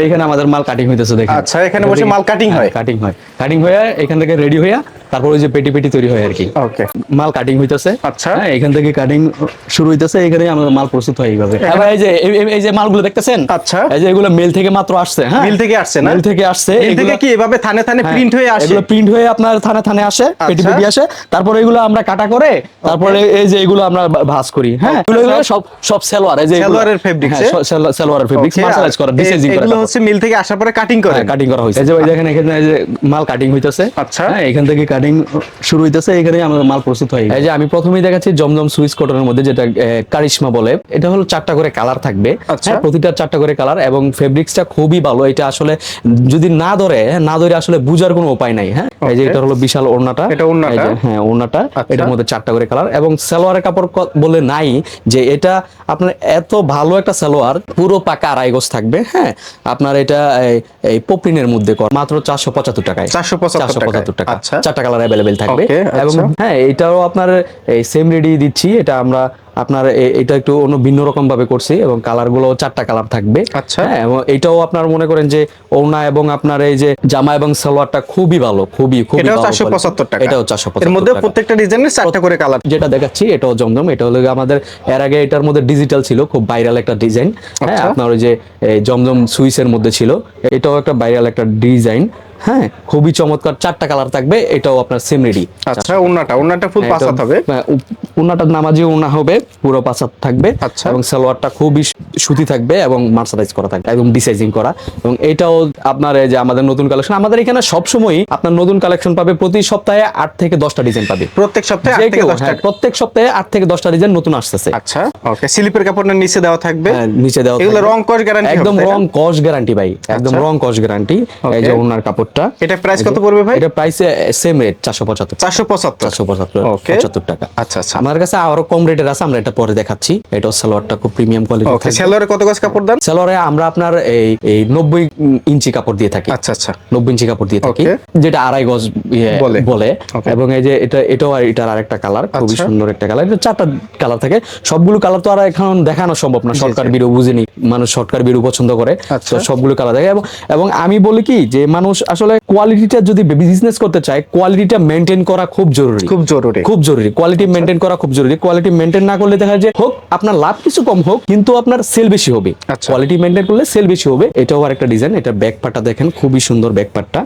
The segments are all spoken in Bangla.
এখানে আমাদের মাল কাটিং হইতেছে দেখেন আচ্ছা, এখানে বসে মাল কাটিং হয়? কাটিং হয় কাটিং হয়ে এখান থেকে রেডি হইয়া তারপর ওই যে পেটি পেটি তৈরি হয় আর কি ওকে মাল কাটিং হইতেছে। আচ্ছা। হ্যাঁ এখান থেকে কাটিং শুরু হইতেছে এখানে আমাদের মাল প্রস্তুত হয় এইভাবে। এই যে এই- যে মালগুলো দেখতেছেন? আচ্ছা। এই যে এগুলো মেল থেকে মাত্র আসছে হ্যাঁ? মিল থেকে আসছে না? মেল থেকে আসছে মিল থেকে কি এভাবে থানে থানে হ্যাঁ, প্রিন্ট হয়ে আসে? এগুলো প্রিন্ট হয়ে আপনার থানে থানে আসে পেটি আচ্ছা। পেটি আসে। তারপরে এগুলো আমরা কাটা করে তারপরে এই যে এগুলো আমরা ভাঁজ করি হ্যাঁ? আচ্ছা। এগুলো সব সব সেলোয়ার এই যে এগুলো- ফেব্রিক হ্যাঁ, সেলোয়ারের Okay, মার্শালাইজ করা আর ডিসাইজিং করা এগুলো হচ্ছে মিল থেকে আসার পরে কাটিং করে। কাটিং করা হয়েছে এই যে দেখেন এখানে এই যে মাল কাটিং হইতেছে। আচ্ছা। হ্যাঁ এখান থেকে কাটিং শুরু হইতেছে এখানে আমাদের মাল প্রস্তুত হয় এই যে আমি প্রথমেই দেখাচ্ছি জমজম সুইস কটনের মধ্যে যেটা কারিশমা বলে এটা হলো চারটা করে কালার থাকবে। আচ্ছা। হ্যাঁ, প্রতিটা চারটা করে কালার এবং ফেব্রিক্সটা খুবই ভালো। এটা আসলে যদি না ধরে না ধরে আসলে বুঝার কোনো উপায় নাই হ্যাঁ? এই যে এটা হলো বিশাল ওড়নাটা। এটা ওড়নাটা? হ্যাঁ ওড়নাটা। আচ্ছা। এটার মধ্যে চারটা করে কালার এবং সালোয়ারের কাপড় বলে নাই যে এটা আপনার এত ভালো একটা সালোয়ার পুরো পাকা আড়াই গজ থাকবে হ্যাঁ? আপনার এটা এই- পপরিনের মধ্যে কর মাত্র চারশো পঁচাত্তর টাকায়। 475 চারশো পঁচাত্তর টাকা। আচ্ছা। চারটা কালার অ্যাভেলেবেল থাকবে এবং আচ্ছা। হ্যাঁ এটাও আপনার এই সেম রেডি দিচ্ছি এটা আমরা আপনার এটা একটু অন্য ভিন্ন রকম ভাবে করছি এবং কালারগুলো চারটা কালার থাকবে আচ্ছা। হ্যাঁ এবং এটাও আপনার মনে করেন যে ওড়না এবং আপনার এই যে জামা এবং সালোয়ারটা খুবই ভালো খুবই খুবই ভালো চারশো quality। পঁচাত্তর টাকা এটাও চারশো এর মধ্যে। প্রত্যেকটা ডিজাইনের চারটা করে কালার যেটা দেখাচ্ছি এটাও জমজম এটা হলো আমাদের এর আগে এটার মধ্যে ডিজিটাল ছিল খুব ভাইরাল একটা ডিজাইন হ্যাঁ আচ্ছা। আপনার ওই যে জমজম সুইসের মধ্যে ছিল এটাও একটা ভাইরাল একটা ডিজাইন হ্যাঁ খুবই চমৎকার চারটা কালার থাকবে এটাও আপনার সেম রেডি আচ্ছা ওন্নাটা ওন্নাটা ফুল হ্যাঁ, পাসাত হবে উন্নাটা নামাজি উন্না হবে পুরো পাঁচাত থাকবে আচ্ছা। এবং সালোয়ারটা খুবই সুতি থাকবে এবং মার্সারাইজ করা থাকবে এবং ডিসাইজিং করা এবং এটাও আপনার এই যে আমাদের নতুন কালেকশন আমাদের এখানে সবসময় আপনার নতুন কালেকশন পাবে প্রতি সপ্তাহে আট থেকে দশটা ডিজাইন পাবে প্রত্যেক সপ্তাহে যে আট থেকে দশটা হ্যাঁ, প্রত্যেক সপ্তাহে আট থেকে দশটা ডিজাইন নতুন আসতেছে আচ্ছা ওকে স্লিপের কাপড়ের নিচে দেওয়া থাকবে হ্যাঁ, নিচে দেওয়া এগুলো থাকবে। রং কস গ্যারান্টি একদম রং কস গ্যারান্টি ভাই একদম আচ্ছা। রং কস গ্যারান্টি এই যে. ওনার এটা প্রাইস কত পড়বে ভাই? এটা প্রাইস সেম রেট চারশো পঁচাত্তর চারশো পঁচাত্তর। চারশো পঁচাত্তর. পঁচাত্তর টাকা। আচ্ছা আচ্ছা। আমার কাছে আরও কম রেটের আছে আমরা এটা পরে দেখাচ্ছি। এটাও সালোয়ারটা খুব প্রিমিয়াম কোয়ালিটি ওকে সেলোয়ারে কত গজ কাপড় দেন সালোয়ারে আমরা আপনার এই এই নব্বই ইঞ্চি কাপড় দিয়ে থাকি। আচ্ছা আচ্ছা। নব্বই ইঞ্চি কাপড় দিয়ে থাকি যেটা আড়াই গজ ইয়ে বলে। এবং এই যে এটা এটাও আর এটার আরেকটা কালার খুবই আচ্ছা। সুন্দর একটা কালার এটা চারটা কালার থাকে। সবগুলো কালার তো আর এখন দেখানো সম্ভব না। শর্টকাট বিরু বুঝেনি। মানুষ শর্টকাট বিরু পছন্দ করে। আচ্ছা। তো সবগুলো কালার এবং এবং আমি বলি কি যে মানুষ আসলে কোয়ালিটিটা যদি বিজনেস করতে চায় কোয়ালিটিটা মেনটেন করা খুব জরুরি। খুব জরুরি। খুব জরুরি। কোয়ালিটি মেনটেন করা খুব জরুরি। কোয়ালিটি মেনটেন না করলে দেখা যায় হোক আপনার লাভ কিছু কম হোক কিন্তু আপনার সেল বেশি হবে। আচ্ছা। কোয়ালিটি মেনটেন করলে সেল বেশি হবে। এটাও আর একটা ডিজাইন এটা ব্যাক পার্টটা দেখেন খুবই সুন্দর ব্যাক পার্টটা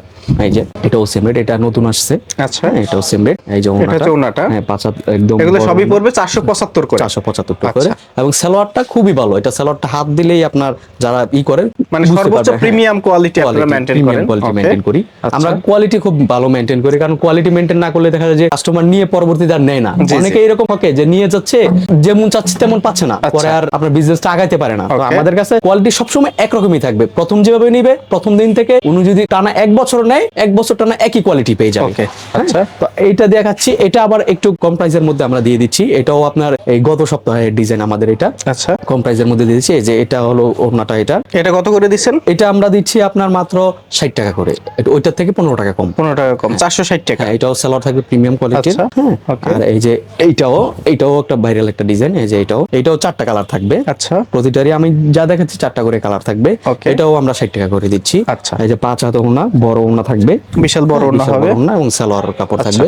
এই যে এটাও সেম রেট এটা নতুন আসছে। আচ্ছা। হ্যাঁ এটাও সেম রেট এই যে ওনাটা। ওড়নাটা। হ্যাঁ পাঁচ একদম এগুলো সবই পড়বে চারশো পঁচাত্তর করে। চারশো পঁচাত্তর টাকা করে। আচ্ছা। এবং সালোয়ারটা খুবই ভালো। এটা সালোয়ারটা হাত দিলেই আপনার যারা ই করেন মানে সর্বোচ্চ। প্রিমিয়াম কোয়ালিটি আপনারা মেনটেন করেন। Quality Okay. করি। আচ্ছা। আমরা কোয়ালিটি খুব ভালো মেনটেন করি কারণ কোয়ালিটি মেনটেন না করলে দেখা যায় যে কাস্টমার নিয়ে পরবর্তীতে আর নেয় না। অনেকে এরকম থাকে যে নিয়ে যাচ্ছে যেমন চাচ্ছে তেমন পাচ্ছে না। পরে আর আপনার বিজনেসটা আগাইতে পারে না। তো আমাদের কাছে কোয়ালিটি সবসময় একরকমই থাকবে। প্রথম যেভাবে নিবে প্রথম দিন থেকে উনি যদি টানা এক বছর নেয় এক বছর টানা একই কোয়ালিটি পেয়ে যাবে। হ্যাঁ? আচ্ছা। তো এইটা দেখাচ্ছি। এটা আবার একটু কম প্রাইসের মধ্যে আমরা দিয়ে দিচ্ছি। এটাও আপনার এই গত সপ্তাহের ডিজাইন আমাদের এটা। আচ্ছা। কম প্রাইসের মধ্যে দিয়ে দিচ্ছি। এই যে এটা হলো ওড়নাটা এটা। এটা কত করে দিচ্ছেন? এটা আমরা দিচ্ছি আপনার মাত্র ষাট টাকা করে। ওইটার থেকে পনেরো টাকা কম। পনেরো টাকা কম চারশো ষাট টাকা। হ্যাঁ এটাও সেলার থাকবে প্রিমিয়াম কোয়ালিটির আচ্ছা, okay. আর এই যে এইটাও এইটাও একটা ভাইরাল একটা ডিজাইন এই যে এটাও এটাও চারটা কালার থাকবে। আচ্ছা। প্রতিটারই আমি যা দেখাচ্ছি চারটা করে কালার থাকবে. এটাও আমরা ষাট টাকা করে দিচ্ছি। আচ্ছা। এই যে পাঁচ হাত ওনা বড় ওনা থাকবে। বিশাল বড় ওনা হবে। ওনা এবং সালোয়ার কাপড় আচ্ছা, থাকবে।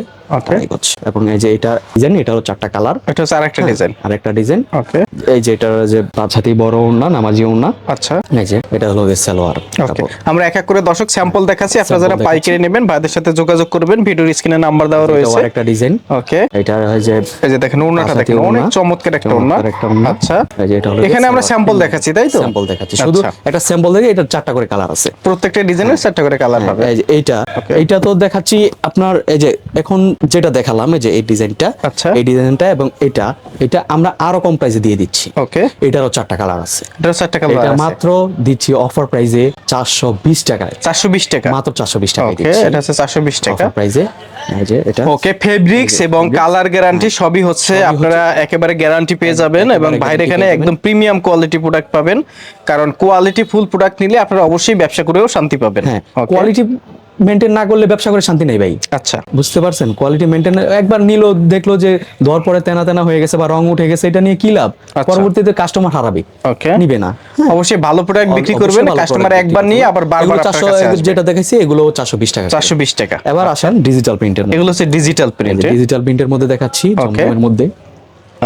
এবং এই যে এটা ডিজাইন এটারও চারটা কালার এটা হচ্ছে আরেকটা ডিজাইন আর ডিজাইন ওকে এই যে এটার যে পাঁচ বড় ওড়না নামাজি ওড়না। আচ্ছা। এই যে এটা হলো সালোয়ার আমরা এক এক করে দর্শক স্যাম্পল দেখাচ্ছি আপনারা যারা পাইকারি নেবেন ভাইদের সাথে যোগাযোগ করবেন ভিডিওর স্ক্রিনে নাম্বার দেওয়া রয়েছে। একটা ডিজাইন ওকে এটা হয় যে এই যে দেখেন ওড়নাটা দেখেন অনেক চমৎকার একটা ওড়না। আচ্ছা। এই যে এটা হলো এখানে আমরা স্যাম্পল দেখাচ্ছি তাই তো? স্যাম্পল দেখাচ্ছি। শুধু আচ্ছা। একটা স্যাম্পল দেখে এটা চারটা করে কালার আছে। প্রত্যেকটা ডিজাইনের চারটা করে কালার হবে। এই যে এইটা এইটা তো দেখাচ্ছি আপনার এই যে এখন যেটা দেখালাম যে এই ডিজাইনটা আচ্ছা। এই ডিজাইনটা এবং এটা এটা আমরা আরও কম প্রাইসে দিয়ে দিচ্ছি। ওকে। এটারও চারটা কালার আছে। এটার চারটা কালার এটা মাত্র দিচ্ছি অফার প্রাইসে চারশো বিশ টাকায়। চারশো বিশ টাকা। মাত্র চারশো বিশ টাকায় ওকে দিচ্ছি। এটা হচ্ছে চারশো বিশ টাকা। অফার প্রাইসে এটা। ওকে ফেব্রিক্স এবং কালার গ্যারান্টি সবই হচ্ছে আপনারা একেবারে গ্যারান্টি পেয়ে যাবেন এবং বাইরে এখানে একদম প্রিমিয়াম কোয়ালিটি প্রোডাক্ট পাবেন। কারণ কোয়ালিটি ফুল প্রোডাক্ট নিলে আপনারা অবশ্যই ব্যবসা করেও শান্তি পাবেন। হ্যাঁ কোয়ালিটি মেনটেন না করলে ব্যবসা করে শান্তি নেই ভাই। আচ্ছা। বুঝতে পারছেন? কোয়ালিটি মেনটেন একবার নিল দেখল যে ধোয়ার পরে তেনা তেনা হয়ে গেছে বা রং উঠে গেছে এটা নিয়ে কি লাভ? আচ্ছা। পরবর্তীতে কাস্টমার হারাবে। ওকে নিবে না। অবশ্যই ভালো প্রোডাক্ট বিক্রি করবেন কাস্টমার একবার নিয়ে। আবার বারবার আপনার যেটা দেখাইছি এগুলো চারশো বিশ টাকা চারশো বিশ টাকা। এবার আসেন ডিজিটাল প্রিন্টের এগুলো হচ্ছে ডিজিটাল প্রিন্ট ডিজিটাল প্রিন্টের মধ্যে দেখাচ্ছি জমজমের মধ্যে।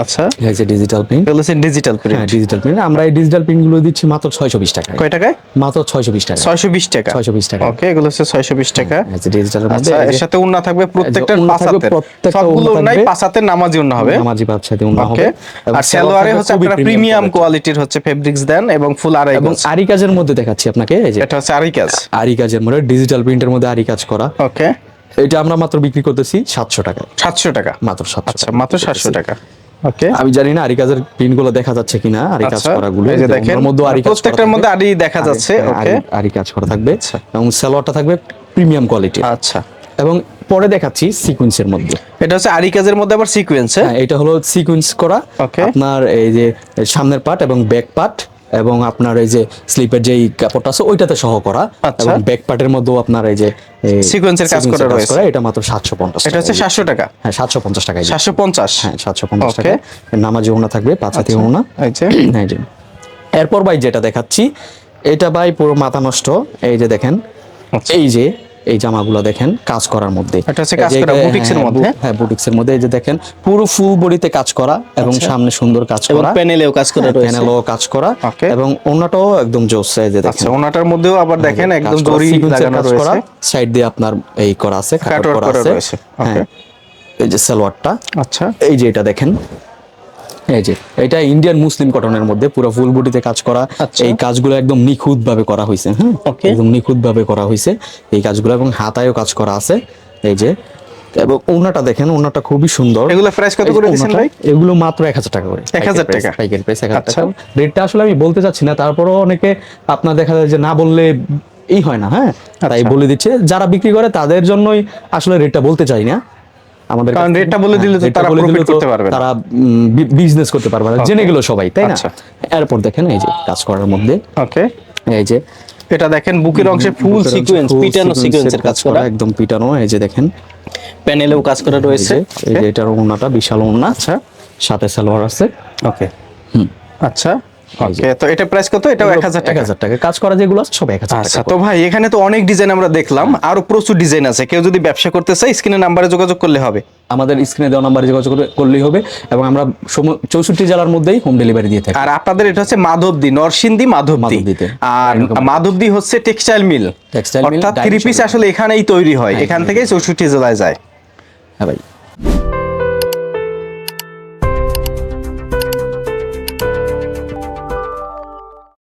আচ্ছা। এই ডিজিটাল প্রিন্ট এগুলো হচ্ছে ডিজিটাল হ্যাঁ ডিজিটাল প্রিন্ট আমরা এই ডিজিটাল প্রিন্টগুলো দিচ্ছি মাত্র ছয়শো বিশ টাকা কয় টাকায়? মাত্র ছয়শো বিশ টাকা ছয়শো বিশ টাকা। 620 টাকা। ওকে এগুলো হচ্ছে ছয়শো বিশ টাকা। এই যে মধ্যে আচ্ছা এর সাথে উন্না থাকবে প্রত্যেকটার পাঁচাতে সবগুলো উন্নাই পাঁচাতে নামাজি উন্না হবে। নামাজি বাচ্চাতে উন্না হবে। আর সালোয়ারে হচ্ছে আপনারা প্রিমিয়াম quality। কোয়ালিটির হচ্ছে ফেব্রিক্স দেন এবং ফুল আড়াই এবং গজ। আরি কাজের মধ্যে দেখাচ্ছি আপনাকে এই যে এটা হচ্ছে আড়াই কাজ। আরি কাজের মধ্যে ডিজিটাল প্রিন্টের মধ্যে আরি কাজ করা। ওকে। এটা আমরা মাত্র বিক্রি করতেছি সাতশো টাকা সাতশো টাকা। মাত্র সাতশো আচ্ছা মাত্র সাতশো টাকা। ওকে আমি জানি না আরি কাজের প্রিন্টগুলো দেখা যাচ্ছে কিনা আরি কাজ আচ্ছা করা গুলো দেখেন মধ্যে আরি প্রত্যেকটার থাকবে। মধ্যে আরি দেখা যাচ্ছে ওকে আরি- আরি কাজ করা থাকবে এবং সালোয়ারটা থাকবে প্রিমিয়াম কোয়ালিটি আচ্ছা। এবং পরে দেখাচ্ছি সিকোয়েন্সের মধ্যে। এটা হচ্ছে আরিকাজের মধ্যে আবার সিকোয়েন্স হ্যাঁ? এটা হলো সিকোয়েন্স করা. আপনার এই যে সামনের পার্ট এবং ব্যাক পার্ট এবং আপনার এই যে স্লিপের যেই কাপড়টা আছে ওইটাতে সহ করা। আচ্ছা। এবং ব্যাক পার্টের মধ্যেও আপনার এই যে এর কাজ করা রয়েছে। এটা মাত্র সাতশো পঞ্চাশ এটা হচ্ছে সাতশো টাকা। হ্যাঁ সাতশো পঞ্চাশ টাকা সাতশো পঞ্চাশ। হ্যাঁ সাতশো পঞ্চাশ Okay. আচ্ছা। টাকা নামাজি ওনা থাকবে পাঁচ হাতি ওনা এই যে। হ্যাঁ জি এরপর ভাই যেটা দেখাচ্ছি এটা ভাই পুরো মাথা নষ্ট। এই যে দেখেন। আচ্ছা। এই যে এই জামাগুলো দেখেন কাজ করার মধ্যে। হ্যাঁ, হ্যাঁ বুটিক্সের মধ্যে এই যে দেখেন পুরো ফুল বডিতে কাজ করা এবং সামনে সুন্দর কাজ আচ্ছা। করা। প্যানেলেও কাজ করা রয়েছে। প্যানেলও কাজ করা এবং ওনাটাও একদম জোস এই যে আচ্ছা দেখেন ওনাটার মধ্যেও আবার দেখেন একদম দড়ি লাগানো রয়েছে। সাইড দিয়ে আপনার এই করা আছে কাট করা করা আছে। হ্যাঁ এই যে সালোয়ারটা। আচ্ছা। এই যে এটা দেখেন এই যে এটা ইন্ডিয়ান মুসলিম কটনের মধ্যে পুরো ফুল বডিতে কাজ করা। আচ্ছা। এই কাজগুলো একদম নিখুঁত ভাবে করা হয়েছে হ্যাঁ একদম নিখুঁত ভাবে করা হয়েছে এই কাজগুলো এবং হাতায়ও কাজ করা আছে। এই যে এবং ওনাটা দেখেন ওনাটা খুবই সুন্দর। এগুলো প্রাইস কত করে ওড়নাটা, ভাই? এগুলো মাত্র এক হাজার টাকা করে। 1000 টাকা? পাইকারি প্রাইস আচ্ছা। টাকা। রেটটা আসলে আমি বলতে চাচ্ছি না তারপরও অনেকে আপনার দেখা যায় যে না বললে এই হয় না হ্যাঁ? তাই আচ্ছা। বলে দিচ্ছে। যারা বিক্রি করে তাদের জন্যই আসলে রেটটা বলতে চাই না। আমাদের কারণ রেটটা বলে দিলে তো তারা তো করতে পারবে তারা বিজনেস করতে পারবে না। জেনে গেল সবাই তাই না? আচ্ছা। এরপর দেখেন এই যে কাজ করার মধ্যে। ওকে এই যে এটা দেখেন বুকের অংশে ফুল সিকোয়েন্স পিটানো সিকোয়েন্সের কাজ করা একদম পিটানো। এই যে দেখেন। প্যানেলেও কাজ করা রয়েছে। এই যে এটার ওনাটা বিশাল ওনা আচ্ছা। সাথে সালোয়ার আছে। ওকে হুম। আচ্ছা। ওকে তো এটা প্রাইস কত? এটাও এক হাজার এক টাকা হাজার টাকা। কাজ করা যেগুলো আছে সব এক হাজার আচ্ছা তো ভাই এখানে তো অনেক ডিজাইন আমরা দেখলাম। আরও প্রচুর ডিজাইন আছে। কেউ যদি ব্যবসা করতে চায় স্ক্রিনে নাম্বারে যোগাযোগ করলে হবে। আমাদের স্ক্রিনে দেওয়া নাম্বারে যোগাযোগ করলেই হবে। এবং আমরা চৌষট্টি জেলার মধ্যেই হোম ডেলিভারি দিয়ে থাকি। আর আপনাদের এটা হচ্ছে মাধবদি নরসিংদী মাধবদি। মাধবদীতে। আর মাধবদি হচ্ছে টেক্সটাইল মিল Textile mill, অর্থাৎ থ্রি পিস আসলে এখানেই তৈরি হয়। হ্যাঁ, এখান থেকেই চৌষট্টি জেলায় যায়। হ্যাঁ ভাই।